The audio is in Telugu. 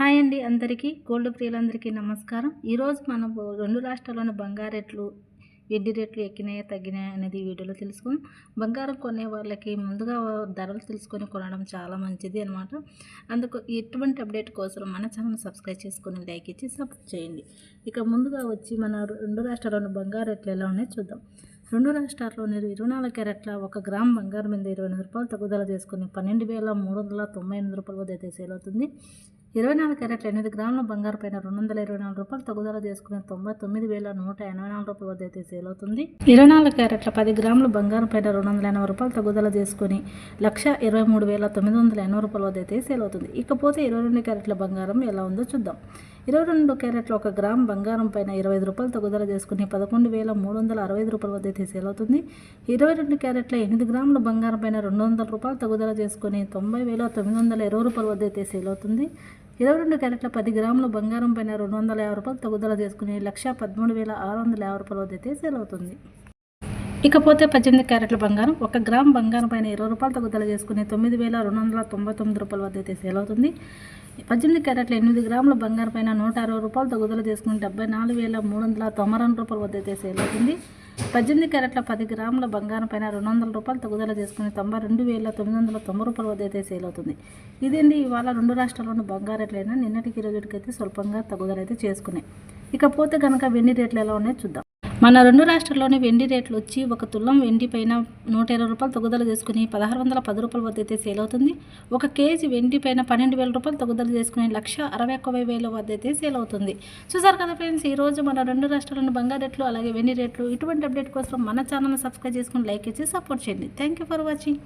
హాయ్ అండి అందరికీ గోల్డ్ ప్రియులందరికీ నమస్కారం. ఈరోజు మనం రెండు రాష్ట్రాల్లోని బంగారు రేట్లు రేట్లు ఎక్కినాయా తగ్గినాయా అనేది వీడియోలో తెలుసుకుందాం. బంగారం కొనే వాళ్ళకి ముందుగా ధరలు తెలుసుకొని కొనడం చాలా మంచిది అనమాట అందుకు ఎటువంటి అప్డేట్ కోసం మన ఛానల్ సబ్స్క్రైబ్ చేసుకొని లైక్ ఇచ్చి సపోర్ట్ చేయండి. ఇక ముందుగా వచ్చి మన రెండు రాష్ట్రాల్లోని బంగారు రేట్లు ఎలా ఉన్నాయో చూద్దాం. రెండు రాష్ట్రాల్లోని ఇరవై నాలుగు క్యారెట్ల ఒక గ్రామ్ బంగారం మీద ఇరవై ఎనిమిది రూపాయలు తగ్గుదల చేసుకుని పన్నెండు వేల మూడు వందల తొంభై ఎనిమిది రూపాయల వద్ద అయితే సేల్ అవుతుంది. ఇరవై నాలుగు క్యారెట్ల ఎనిమిది గ్రాముల బంగారు పైన రెండు వందల ఇరవై నాలుగు రూపాయలు తగ్గుదల చేసుకుని తొంభై తొమ్మిది వేల నూట ఎనభై నాలుగు రూపాయల వద్ద అయితే సేల్ అవుతుంది. ఇరవై నాలుగు క్యారెట్ల పది గ్రాముల బంగారం పైన రెండు వందల ఎనభై రూపాయలు తగ్గుదల చేసుకుని లక్ష ఇరవై మూడు వేల తొమ్మిది వందల ఎనభై రూపాయల వద్ద అయితే సేల్ అవుతుంది. ఇకపోతే ఇరవై రెండు క్యారెట్ల బంగారం ఎలా ఉందో చూద్దాం. ఇరవై రెండు క్యారెట్ల ఒక గ్రామ్ బంగారం పైన ఇరవై ఐదు రూపాయలు తగ్గుదల చేసుకుని పదకొండు వేల మూడు వందల అరవై ఐదు రూపాయల వద్ద అయితే సేల్ అవుతుంది. ఇరవై రెండు క్యారెట్ల ఎనిమిది గ్రాముల బంగారం పైన రెండు వందల రూపాయలు తగుదల చేసుకుని తొంభై వేల తొమ్మిది వందల ఇరవై రూపాయల వద్ద అయితే సేల్ అవుతుంది. ఇరవై రెండు క్యారెట్ల పది గ్రాముల బంగారం పైన రెండు వందల యాభై రూపాయలు తగుదల చేసుకుని లక్ష పదమూడు వేల ఆరు వందల యాభై రూపాయల వద్ద అయితే సేల్ అవుతుంది. ఇకపోతే పద్దెనిమిది క్యారెట్ల బంగారం ఒక గ్రామ్ బంగారం పైన ఇరవై రూపాయలు తగ్గుదల చేసుకుని తొమ్మిది వేల రెండు వందల తొంభై తొమ్మిది రూపాయల వద్ద అయితే సేల్ అవుతుంది. పద్దెనిమిది క్యారెట్ల ఎనిమిది గ్రాముల బంగారం పైన నూట అరవై రూపాయలు తగ్గుదల చేసుకుని డెబ్బై నాలుగు వేల మూడు వందల తొంభై రెండు రూపాయల వద్ద అయితే సేల్ అవుతుంది. పద్దెనిమిది క్యారెట్ల పది గ్రాముల బంగారం పైన రెండు వందల రూపాయలు తగుదల చేసుకుని తొంభై రెండు వేల తొమ్మిది వందల తొంభై రూపాయల వద్ద అయితే సేల్ అవుతుంది. ఇదండి ఇవాళ రెండు రాష్ట్రాల్లోని బంగారు రేట్లైనా నిన్నటికి రోజుకి అయితే స్వల్పంగా తగుదలైతే అయితే చేసుకున్నాయి. ఇకపోతే కనుక వెండి రేట్లు ఎలా ఉన్నాయో చూద్దాం. మన రెండు రాష్ట్రాల్లోని వెండి రేట్లు వచ్చి ఒక తులం వెండి పైన నూట ఇరవై రూపాయలు తగ్గుదల చేసుకుని పదహారు వందల పది రూపాయల వద్ద అయితే సేల్ అవుతుంది. ఒక కేజీ వెండి పైన పన్నెండు వేల రూపాయలు తగ్గుదల చేసుకుని లక్ష అరవై ఒక్కవై వేల వద్ద అయితే సేల్ అవుతుంది. చూసారు కదా ఫ్రెండ్స్ ఈ రోజు మన రెండు రాష్ట్రాల్లోని బంగారు రేట్లు అలాగే వెండి రేట్లు ఇటువంటి అప్డేట్ కోసం మన ఛానల్ సబ్స్క్రైబ్ చేసుకుని లైక్ ఇచ్చి సపోర్ట్ చేయండి. Thank you for watching.